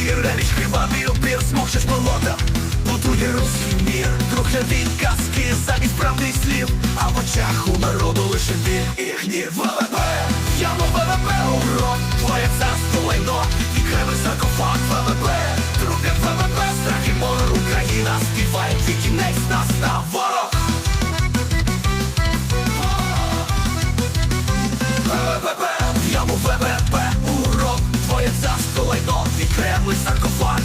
ты ранишь кривавый упир, болота, болото Будує русський мір, трохля від казки, замість правдих слів, а в очах у народу лише біль їхні гнів ВВП, яму ВВП рот, твоє царство лайно, і кривий саркофаг ВВП, трупля ВВП, страх і мор, Україна співає, твій кінець настава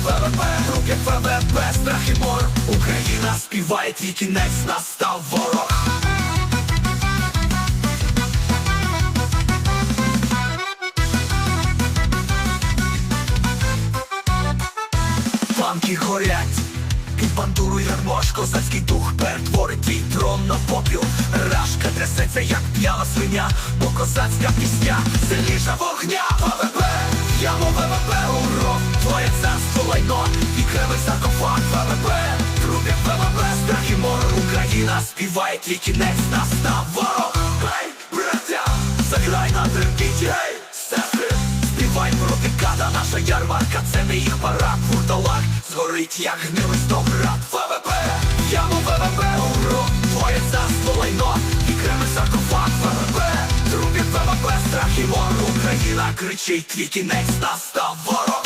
ВВП, руки ВВП, страх і мор, Україна співає, твій кінець настав ворог. Банки горять, під бандуру ярмош, козацький дух перетворить твій трон на попіл. Рашка трясеться, як п'яна свиня, бо козацька пісня сильніша вогня. ВВП, ямо ВВП, урок, твоє царство лайно, і кривий саркофаг ВВП, трубі ВВП, страх і море, Україна співає, твій кінець настав ворог. Гей, браття, заграй на трембіті, гей, сестри, Співай проти када, наша ярмарка, це не їх парад Фурталак згорить, як гнилий стоград ВВП, Україна кричить, твій кінець настав. Ворог